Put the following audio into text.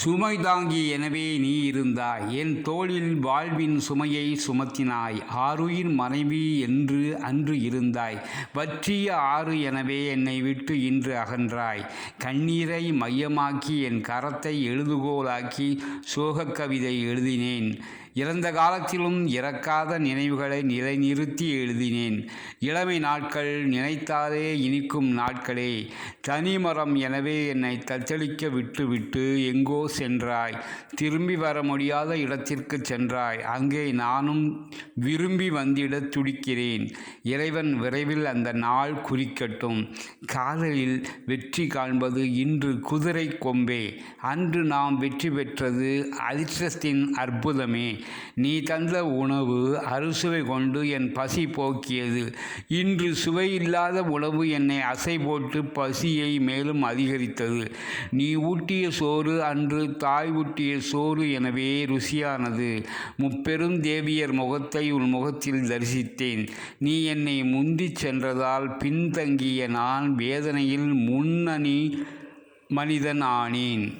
சுமை தாங்கி எனவே நீ இருந்தாய். என் தோளில் வாழ்வின் சுமையை சுமத்தினாய். ஆறுயின் மனைவி என்று அன்று இருந்தாய். வற்றிய ஆறு எனவே என்னை விட்டு இன்று அகன்றாய். கண்ணீரை மையமாக்கி என் கரத்தை எழுதுகோலாக்கி சோகக் கவிதை எழுதினேன். இறந்த காலத்திலும் இறக்காத நினைவுகளை நிலைநிறுத்தி எழுதினேன். இளமை நாட்கள் நினைத்தாலே இனிக்கும் நாட்களே. தனிமரம் எனவே என்னை தத்தளிக்க விட்டுவிட்டு எங்கோ சென்றாய். திரும்பி வர முடியாத இடத்திற்கு சென்றாய். அங்கே நானும் விரும்பி வந்திட துடிக்கிறேன். இறைவன் விரைவில் அந்த நாள் குறிக்கட்டும். காதலில் வெற்றி காண்பது இன்று குதிரை கொம்பே. அன்று நாம் வெற்றி பெற்றது அதிர்ஷ்டத்தின் அற்புதமே. நீ தந்த உணவு அறுசுவை கொண்டு என் பசி போக்கியது. இன்று சுவை இல்லாத உணவு என்னை அசை போட்டு பசியை மேலும் அதிகரித்தது. நீ ஊட்டிய சோறு அன்று தாய் ஊட்டிய சோறு எனவே ருசியானது. முப்பெரும் தேவியர் முகத்தை உன் முகத்தில் தரிசித்தேன். நீ என்னை முந்திச் சென்றதால் பின்தங்கிய நான் வேதனையில் முன்னணி மனிதன் ஆனேன்